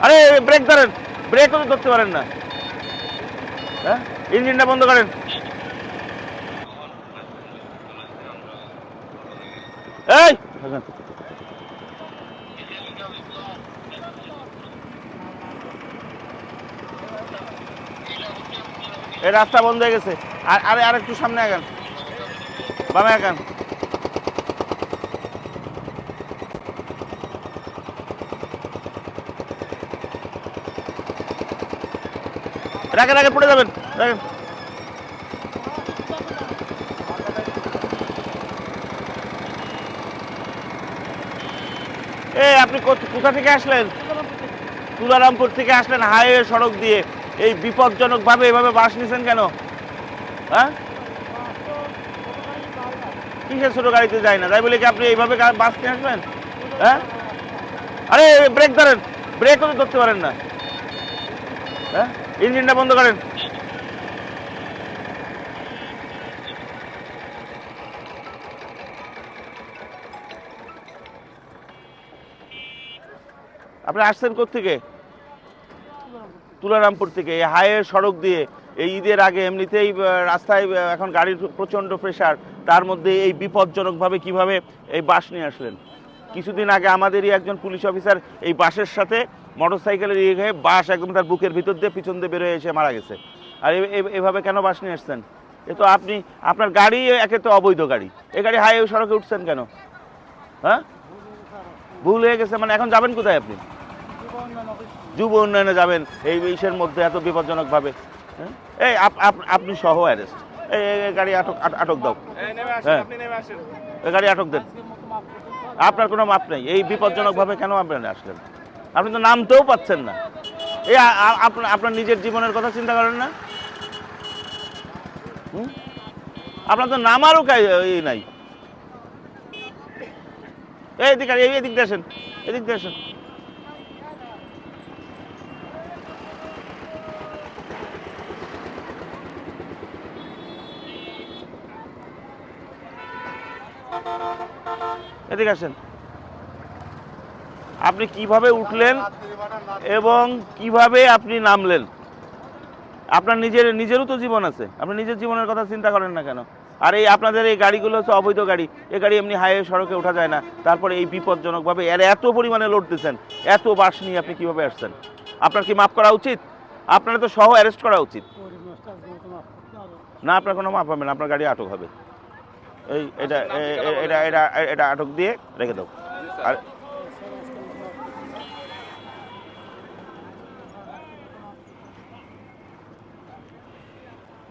আরে ব্রেক ধরেন। ব্রেকও তো ধরতে পারেন না। হ্যাঁ? ইঞ্জিনটা বন্ধ করেন। এই! এই রাস্তা বন্ধ হয়ে গেছে। আর, আরে আর একটু সামনে আগান। বামে আগান। রাখেন রাখেন, পড়ে যাবেন, রাখেন। এ, আপনি কোথ- থেকে আসলেন? তুলারামপুর থেকে আসলেন হাইওয়ে সড়ক দিয়ে। এই বিপজ্জনক ভাবে এভাবে বাস নিছেন কেন? হ্যাঁ? কিসের ছোট গাড়িতে যায় না? তাই বলে কি আপনি এইভাবে বাস নিয়ে আসবেন? হ্যাঁ? আরে, ব্রেক ধরেন। ব্রেকও তো ধরতে পারেন না। হ্যাঁ? ইঞ্জিনটা বন্ধ করেন। আপনি আসছেন থেকে তুলারামপুর থেকে, এই হাইওয়ে সড়ক দিয়ে। এই ঈদের আগে এমনিতেই রাস্তায় এখন গাড়ির প্রচণ্ড প্রেশার তার মধ্যে এই বিপজ্জনকভাবে কীভাবে এই বাস নিয়ে আসলেন? কিছুদিন আগে আমাদেরই একজন পুলিশ অফিসার এই বাসের সাথে মোটরসাইকেলের ইয়ে হয়ে বাস একদম তার বুকের ভিতর দিয়ে পিছন দিয়ে বেরোয় এসে মারা গেছে। আর এভাবে কেন বাস নিয়ে আসছেন? এ তো আপনি আপনার গাড়ি একে তো অবৈধ গাড়ি। এ গাড়ি হাইওয়ে সড়কে উঠছেন কেন? হ্যাঁ? ভুল হয়ে গেছে মানে এখন যাবেন কোথায় আপনি? যুব উন্নয়নে যাবেন। এই ইসের মধ্যে এত বিপজ্জনকভাবে। হ্যাঁ? এই আপ- আপ- আপনি সহ অ্যারেস্ট এই গাড়ি আটক আট- আটক দাও। হ্যাঁ। গাড়ি আটক দেন। আপনার কোনো মাপ নেই। এই বিপজ্জনকভাবে কেন আপনি আসলেন? আপনি তো নামতেও পাচ্ছেন না। এই আপনার আপনার নিজের জীবনের কথা চিন্তা করেন না? আপনার তো নামারও ই নাই। এই এদিকে এই এদিক দিয়ে আসেন, এদিক দিয়ে আসেন। এদিকে আসেন। আপনি কীভাবে উঠলেন এবং কীভাবে আপনি নামলেন? আপনার নিজের, নিজেরও তো জীবন আছে। আপনি নিজের জীবনের কথা চিন্তা করেন না কেন? আর এই আপনাদের এই গাড়িগুলো হচ্ছে অবৈধ গাড়ি। এ গাড়ি এমনি হাইওয়ে সড়কে ওঠা যায় না। তারপরে এই বিপজ্জনকভাবে এর এত পরিমাণে লোড দিচ্ছেন, এত বাস নিয়ে আপনি কীভাবে আসছেন? আপনার কি মাফ করা উচিত? আপনার তো সহ অ্যারেস্ট করা উচিত। না, আপনার কোনো মাফ হবে না, আপনার গাড়ি আটক হবে। এই, এটা এটা এটা এটা আটক দিয়ে রেখে দাও। আর